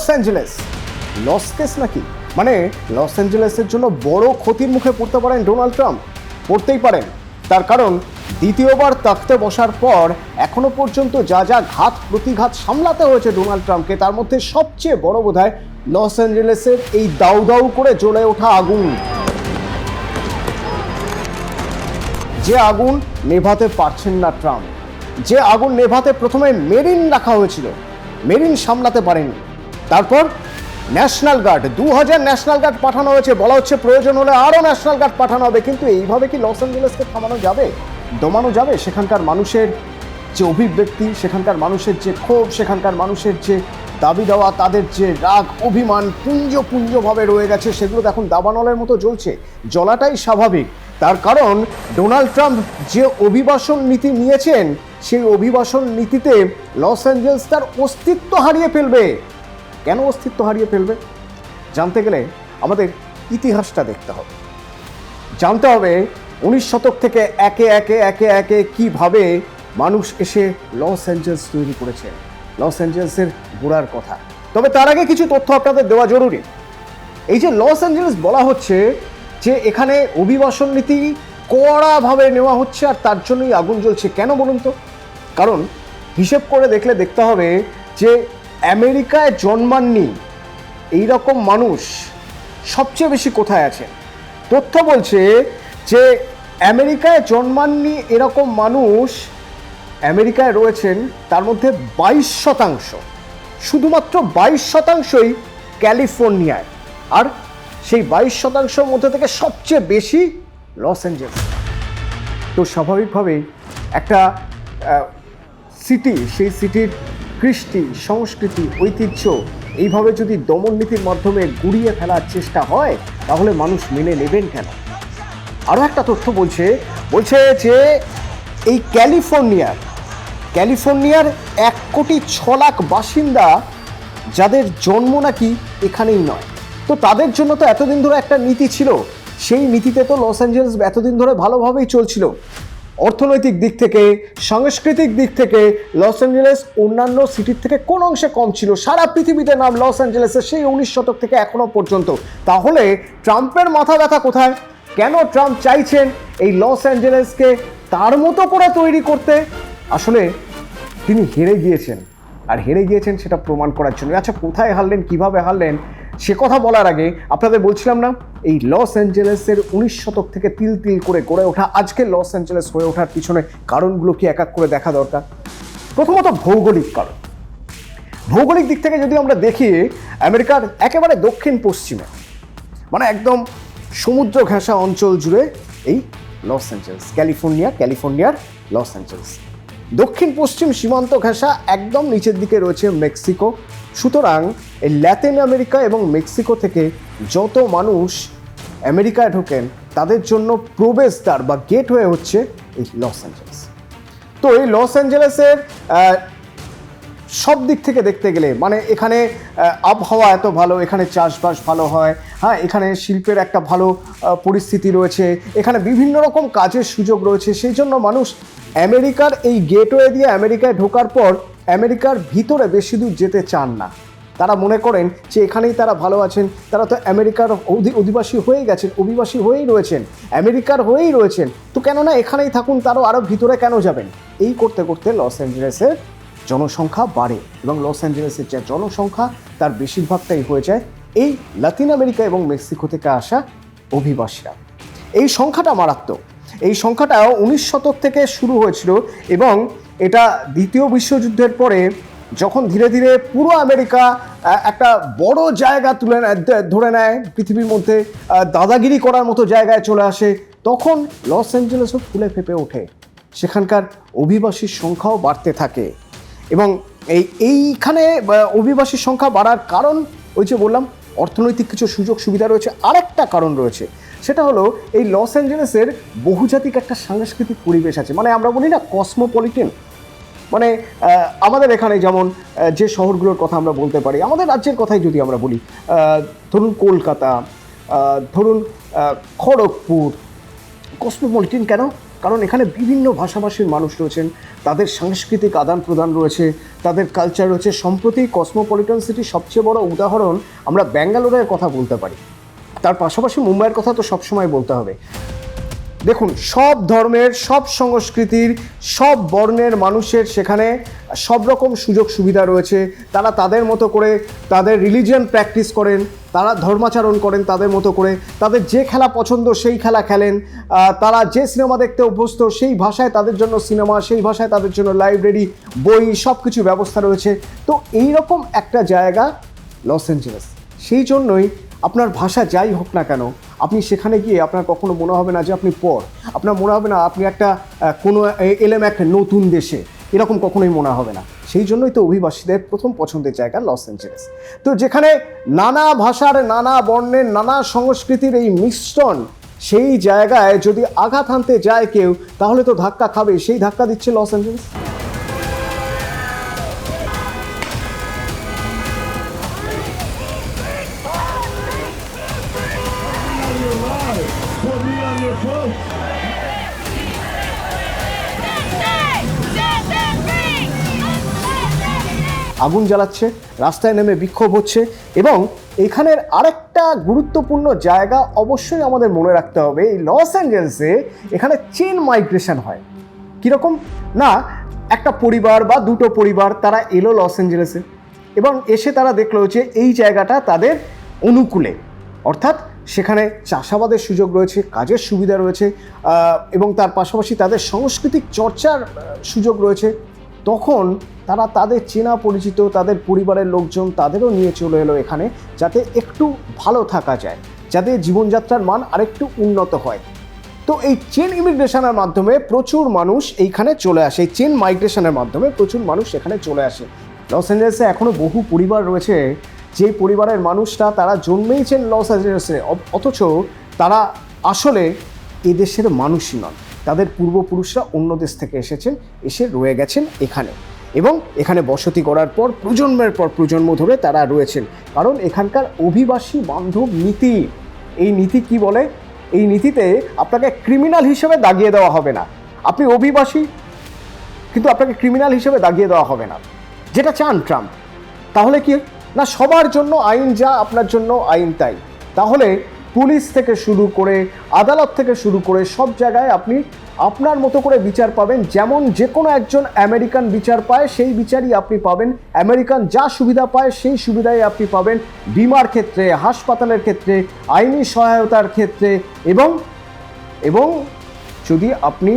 Los Angeles loss case নাকি? মানে loss অ্যাঞ্জেলেসের জন্য বড় ক্ষতির মুখে পড়তে পারেন ডোনাল্ড ট্রাম্প। পড়তেই পারেন। তার কারণ দ্বিতীয়বার তাকতে বসার পর এখনও পর্যন্ত যা যা ঘাত প্রতিঘাত সামলাতে হয়েছে ডোনাল্ড ট্রাম্পকে, তার মধ্যে সবচেয়ে বড় বোধহয় লস অ্যাঞ্জেলেসের এই দাউ দাউ করে জ্বলে ওঠা আগুন। যে আগুন নেভাতে পারছেন না ট্রাম্প। যে আগুন নেভাতে প্রথমে মেরিন রাখা হয়েছিল। মেরিন সামলাতে পারেনি তারপর ন্যাশনাল গার্ড দু হাজার ন্যাশনাল গার্ড পাঠানো হয়েছে। বলা হচ্ছে প্রয়োজন হলে আরও ন্যাশনাল গার্ড পাঠানো হবে। কিন্তু এইভাবে কি লস অ্যাঞ্জেলেসকে থামানো যাবে? দমানো যাবে? সেখানকার মানুষের যে অভিব্যক্তি, সেখানকার মানুষের যে ক্ষোভ, সেখানকার মানুষের যে দাবি দেওয়া, তাদের যে রাগ, অভিমান পুঞ্জ পুঞ্জভাবে রয়ে গেছে, সেগুলো এখন দাবানলের মতো জ্বলছে। জ্বলাটাই স্বাভাবিক। তার কারণ, ডোনাল্ড ট্রাম্প যে অভিবাসন নীতি নিয়েছেন, সেই অভিবাসন নীতিতে লস অ্যাঞ্জেলস তার অস্তিত্ব হারিয়ে ফেলবে। কেন অস্তিত্ব হারিয়ে ফেলবে? জানতে গেলে আমাদের ইতিহাসটা দেখতে হবে। জানতে হবে উনিশ শতক থেকে একে একে একে একে কীভাবে মানুষ এসে লস অ্যাঞ্জেলস তৈরি করেছে। লস অ্যাঞ্জেলসের গোড়ার কথা। তবে তার আগে কিছু তথ্য আপনাদের দেওয়া জরুরি। এই যে লস অ্যাঞ্জেলস বলা হচ্ছে যে এখানে অভিবাসন নীতি কড়াভাবে নেওয়া হচ্ছে আর তার জন্যই আগুন জ্বলছে, কেন বলুন তো? কারণ হিসেব করে দেখলে দেখতে হবে যে আমেরিকায় জন্মাননি এই রকম মানুষ সবচেয়ে বেশি কোথায় আছে? তথ্য বলছে যে আমেরিকায় জন্মাননি এরকম মানুষ আমেরিকায় রয়েছেন, তার মধ্যে বাইশ শতাংশ। শুধুমাত্র বাইশ শতাংশই ক্যালিফোর্নিয়ায়। আর সেই বাইশ শতাংশের মধ্যে থেকে সবচেয়ে বেশি লস অ্যাঞ্জেলস। তো স্বাভাবিকভাবেই একটা সিটি সেই সিটির কৃষ্টি, সংস্কৃতি, ঐতিহ্য এইভাবে যদি দমন নীতির মাধ্যমে গুড়িয়ে ফেলার চেষ্টা হয়, তাহলে মানুষ মেনে নেবেন কেন? আরও একটা তথ্য বলছে বলছে যে এই ক্যালিফোর্নিয়ার ক্যালিফোর্নিয়ার এক কোটি ছ লাখ বাসিন্দা যাদের জন্ম নাকি এখানেই নয়। তো তাদের জন্য তো এতদিন ধরে একটা নীতি ছিল, সেই নীতিতে তো লস অ্যাঞ্জেলস এতদিন ধরে ভালোভাবেই চলছিল। অর্থনৈতিক দিক থেকে, সাংস্কৃতিক দিক থেকে, লস অ্যাঞ্জেলেস অন্যান্য সিটির থেকে কোন অংশে কম ছিল? সারা পৃথিবীতে নাম লস অ্যাঞ্জেলেসের সেই উনিশ শতক থেকে এখনও পর্যন্ত। তাহলে ট্রাম্পের মাথা ব্যথা কোথায়? কেন ট্রাম্প চাইছেন এই লস অ্যাঞ্জেলেসকে তার মতো করে তৈরি করতে? আসলে তিনি হেরে গিয়েছেন। আর হেরে গিয়েছেন সেটা প্রমাণ করার জন্য। আচ্ছা কোথায় হারলেন, কীভাবে হারলেন? সে কথা বলার আগে আপনাদের বলছিলাম না, এই লস অ্যাঞ্জেলেসের উনিশ শতক থেকে তিল তিল করে গড়ে ওঠা, আজকে লস অ্যাঞ্জেলেস হয়ে ওঠার পিছনে কারণগুলো কি এক এক করে দেখা দরকার? প্রথমত ভৌগোলিক কারণ। ভৌগোলিক দিক থেকে যদি আমরা দেখি, আমেরিকার একেবারে দক্ষিণ পশ্চিমে মানে একদম সমুদ্র ঘেঁষা অঞ্চল জুড়ে এই লস অ্যাঞ্জেলস, ক্যালিফোর্নিয়া, ক্যালিফোর্নিয়ার লস অ্যাঞ্জেলস। দক্ষিণ পশ্চিম সীমান্ত ঘেঁষা একদম নিচের দিকে রয়েছে মেক্সিকো। সুতরাং এই ল্যাতিন আমেরিকা এবং মেক্সিকো থেকে যত মানুষ আমেরিকায় ঢোকেন, তাদের জন্য প্রবেশদ্বার বা গেটওয়ে হচ্ছে এই লস অ্যাঞ্জেলেস। তো এই লস অ্যাঞ্জেলেসের সব দিক থেকে দেখতে গেলে মানে এখানে আবহাওয়া এত ভালো, এখানে চাষবাস ভালো হয় হ্যাঁ এখানে শিল্পের একটা ভালো পরিস্থিতি রয়েছে, এখানে বিভিন্ন রকম কাজের সুযোগ রয়েছে, সেই জন্য মানুষ আমেরিকার এই গেটওয়ে দিয়ে আমেরিকায় ঢোকার পর আমেরিকার ভিতরে বেশি দূর যেতে চান না। তারা মনে করেন যে এখানেই তারা ভালো আছেন, তারা তো আমেরিকার অধি- অধিবাসী হয়ে গেছেন, অভিবাসী হয়েই রয়েছেন, আমেরিকার হয়েই রয়েছেন, তো কেননা এখানেই থাকুন, তারও আরও ভিতরে কেন যাবেন? এই করতে করতে লস অ্যাঞ্জেলেসের জনসংখ্যা বাড়ে এবং লস অ্যাঞ্জেলেসের যে জনসংখ্যা, তার বেশিরভাগটাই হয়ে যায় এই লাতিন আমেরিকা এবং মেক্সিকো থেকে আসা অভিবাসীরা। এই সংখ্যাটা মারাত্মক। এই সংখ্যাটা উনিশ শতক থেকে শুরু হয়েছিল এবং এটা দ্বিতীয় বিশ্বযুদ্ধের পরে যখন ধীরে ধীরে পুরো আমেরিকা একটা বড় জায়গা তুলে ধরে নেয়, পৃথিবীর মধ্যে দাদাগিরি করার মতো জায়গায় চলে আসে, তখন লস অ্যাঞ্জেলেসও ফুলে ফেপে ওঠে। সেখানকার অভিবাসীর সংখ্যাও বাড়তে থাকে। এবং এই, এইখানে অভিবাসীর সংখ্যা বাড়ার কারণ ওই যে বললাম, অর্থনৈতিক কিছু সুযোগ সুবিধা রয়েছে। আরেকটা কারণ রয়েছে, সেটা হলো এই লস অ্যাঞ্জেলেসের বহুজাতিক একটা সাংস্কৃতিক পরিবেশ আছে। মানে আমরা বলি না কসমোপলিটেন। মানে আমাদের এখানে যেমন যে শহরগুলোর কথা আমরা বলতে পারি, আমাদের রাজ্যের কথাই যদি আমরা বলি ধরুন কলকাতা ধরুন খড়গপুর। কসমোপলিটিন কেন? কারণ এখানে বিভিন্ন ভাষাভাষীর মানুষ রয়েছেন তাদের সাংস্কৃতিক আদান প্রদান রয়েছে, তাদের কালচার রয়েছে। সম্প্রতি কসমোপলিটন সিটির সবচেয়ে বড় উদাহরণ আমরা ব্যাঙ্গালোরের কথা বলতে পারি। তার পাশাপাশি মুম্বাইয়ের কথা তো সবসময় বলতে হবে। দেখুন, সব ধর্মের, সব সংস্কৃতির, সব বর্ণের মানুষের সেখানে সব রকম সুযোগ সুবিধা রয়েছে। তারা তাদের মতো করে তাদের রিলিজিয়ান প্র্যাকটিস করেন, তারা ধর্মাচরণ করেন তাদের মতো করে। তাদের যে খেলা পছন্দ সেই খেলা খেলেন। তারা যে সিনেমা দেখতে অভ্যস্ত সেই ভাষায় তাদের জন্য সিনেমা, সেই ভাষায় তাদের জন্য লাইব্রেরি বই সব কিছু ব্যবস্থা রয়েছে। তো এই রকম একটা জায়গা লস অ্যাঞ্জেলেস। সেই জন্যই আপনার ভাষা যাই হোক না কেন আপনি সেখানে গিয়ে আপনার কখনো মনে হবে না যে আপনি পর। আপনার মনে হবে না আপনি একটা কোনো এলেম একটা নতুন দেশে। এরকম কখনোই মনে হবে না। সেই জন্যই তো অভিবাসীদের প্রথম পছন্দের জায়গা লস অ্যাঞ্জেলেস। তো যেখানে নানা ভাষার, নানা বর্ণের, নানা সংস্কৃতির এই মিশ্রণ, সেই জায়গায় যদি আঘাত হানতে যায় কেউ, তাহলে তো ধাক্কা খাবে। সেই ধাক্কা দিচ্ছে লস অ্যাঞ্জেলেস। আগুন জ্বালাচ্ছে, রাস্তায় নেমে বিক্ষোভ হচ্ছে এবং এখানের আরেকটা গুরুত্বপূর্ণ জায়গা অবশ্যই আমাদের মনে রাখতে হবে, এই লস অ্যাঞ্জেলসে এখানে চেন মাইগ্রেশন হয়। কীরকম? না, একটা পরিবার বা দুটো পরিবার তারা এলো লস অ্যাঞ্জেলেসে এবং এসে তারা দেখল যে এই জায়গাটা তাদের অনুকূলে। অর্থাৎ সেখানে চাষাবাদের সুযোগ রয়েছে, কাজের সুবিধা রয়েছে এবং তার পাশাপাশি তাদের সাংস্কৃতিক চর্চার সুযোগ রয়েছে। তখন তারা তাদের চেনা পরিচিত, তাদের পরিবারের লোকজন তাদেরও নিয়ে চলে এলো এখানে যাতে একটু ভালো থাকা যায়, যাতে জীবনযাত্রার মান আরেকটু উন্নত হয়। তো এই চেন ইমিগ্রেশনের মাধ্যমে প্রচুর মানুষ এইখানে চলে আসে, এই চেন মাইগ্রেশনের মাধ্যমে প্রচুর মানুষ এখানে চলে আসে। লস অ্যাঞ্জেলেসে এখনও বহু পরিবার রয়েছে যে পরিবারের মানুষরা তারা জন্মেইছেন লস অ্যাঞ্জেলেসে, অথচ তারা আসলে এদেশের মানুষই নন। তাদের পূর্বপুরুষরা অন্য দেশ থেকে এসেছেন এসে রয়ে গেছেন এখানে। এবং এখানে বসতি করার পর, প্রজন্মের পর প্রজন্ম ধরে তারা রয়েছেন। কারণ এখানকার অভিবাসী বান্ধব নীতি, এই নীতি কি বলে? এই নীতিতে আপনাকে ক্রিমিনাল হিসেবে দাগিয়ে দেওয়া হবে না। আপনি অভিবাসী, কিন্তু আপনাকে ক্রিমিনাল হিসেবে দাগিয়ে দেওয়া হবে না। যেটা চান ট্রাম্প। তাহলে কি? না, সবার জন্য আইন যা, আপনার জন্য আইন তাই। তাহলে পুলিশ থেকে শুরু করে, আদালত থেকে শুরু করে সব জায়গায় আপনি আপনার মতো করে বিচার পাবেন। যেমন যে কোনো একজন আমেরিকান বিচার পায়, সেই বিচারই আপনি পাবেন। আমেরিকান যা সুবিধা পায়, সেই সুবিধাই আপনি পাবেন। বিমার ক্ষেত্রে, হাসপাতালের ক্ষেত্রে, আইনি সহায়তার ক্ষেত্রে এবং এবং যদি আপনি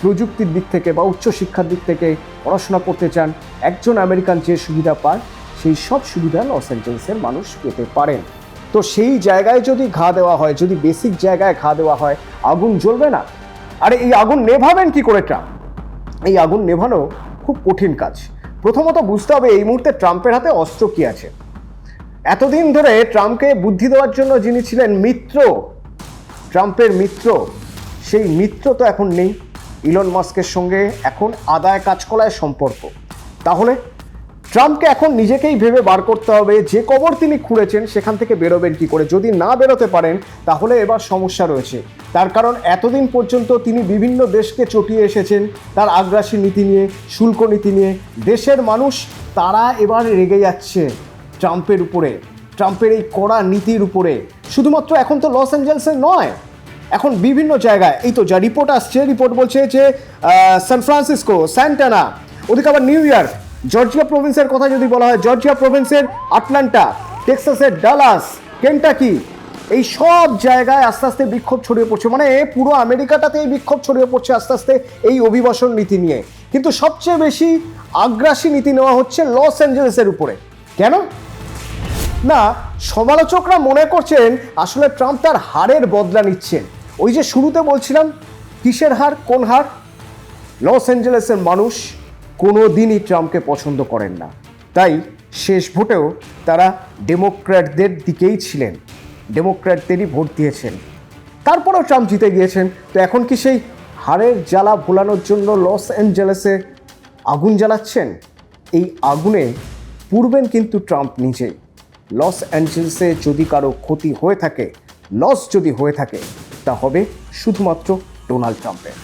প্রযুক্তির দিক থেকে বা উচ্চশিক্ষার দিক থেকে পড়াশোনা করতে চান, একজন আমেরিকান যে সুবিধা পায়, সেই সব সুবিধা লস অ্যাঞ্জেলেসের মানুষ পেতে পারেন। তো সেই জায়গায় যদি ঘা দেওয়া হয়, যদি বেসিক জায়গায় ঘা দেওয়া হয়, আগুন জ্বলবে না? আরে এই আগুন নেভাবেন কি করে ট্রাম্প? এই আগুন নেভানো খুব কঠিন কাজ। প্রথমত বুঝতে হবে এই মুহূর্তে ট্রাম্পের হাতে অস্ত্র কি আছে। এতদিন ধরে ট্রাম্পকে বুদ্ধি দেওয়ার জন্য যিনি ছিলেন মিত্র, ট্রাম্পের মিত্র, সেই মিত্র তো এখন নেই। ইলন মাস্কের সঙ্গে এখন আদায় কাজকলায় সম্পর্ক। তাহলে ট্রাম্পকে এখন নিজেকেই ভেবে বার করতে হবে। যে কবর তিনি খুঁড়েছেন, সেখান থেকে বেরোবেন কি করে? যদি না বেরোতে পারেন, তাহলে এবার সমস্যা রয়েছে। তার কারণ, এতদিন পর্যন্ত তিনি বিভিন্ন দেশকে চটিয়ে এসেছেন। তার আগ্রাসী নীতি নিয়ে, শুল্ক নীতি নিয়ে। দেশের মানুষ, তারা এবার রেগে যাচ্ছে ট্রাম্পের উপরে। ট্রাম্পের এই কড়া নীতির উপরে। শুধুমাত্র এখন তো লস অ্যাঞ্জেলসে নয়, এখন বিভিন্ন জায়গায়। এই তো যা রিপোর্ট আসছে, রিপোর্ট বলছে যে সান ফ্রান্সিসকো, স্যান্টানা, ওদিকে আবার নিউ ইয়র্ক। জর্জিয়া প্রভিন্সের কথা যদি বলা হয়, জর্জিয়া প্রভিন্সের আটলান্টা, টেক্সাসের ডালাস, কেন্টাকি, এই সব জায়গায় আস্তে আস্তে বিক্ষোভ ছড়িয়ে পড়ছে। মানে পুরো আমেরিকাটাতে এই বিক্ষোভ ছড়িয়ে পড়ছে আস্তে আস্তে এই অভিবাসন নীতি নিয়ে। কিন্তু সবচেয়ে বেশি আগ্রাসী নীতি নেওয়া হচ্ছে লস অ্যাঞ্জেলেসের উপরে। কেন? না, সমালোচকরা মনে করছেন আসলে ট্রাম্প তার হারের বদলা নিচ্ছেন। ওই যে শুরুতে বলছিলাম, কিসের হার, কোন হার? লস অ্যাঞ্জেলেসের মানুষ। কোনো দিনই ট্রাম্পকে পছন্দ করেন না। তাই শেষ ভোটেও তারা ডেমোক্র্যাটদের দিকেই ছিলেন। ডেমোক্র্যাটদেরই ভোট দিয়েছেন। তারপরেও ট্রাম্প জিতে গিয়েছেন। তো এখন কি সেই হারের জ্বালা ভোলানোর জন্য লস অ্যাঞ্জেলেসে আগুন জ্বালাচ্ছেন? এই আগুনে পুড়বেন কিন্তু ট্রাম্প নিজেই। লস অ্যাঞ্জেলেসে যদি কারও ক্ষতি হয়ে থাকে, লস যদি হয়ে থাকে, তা হবে শুধুমাত্র ডোনাল্ড ট্রাম্পের।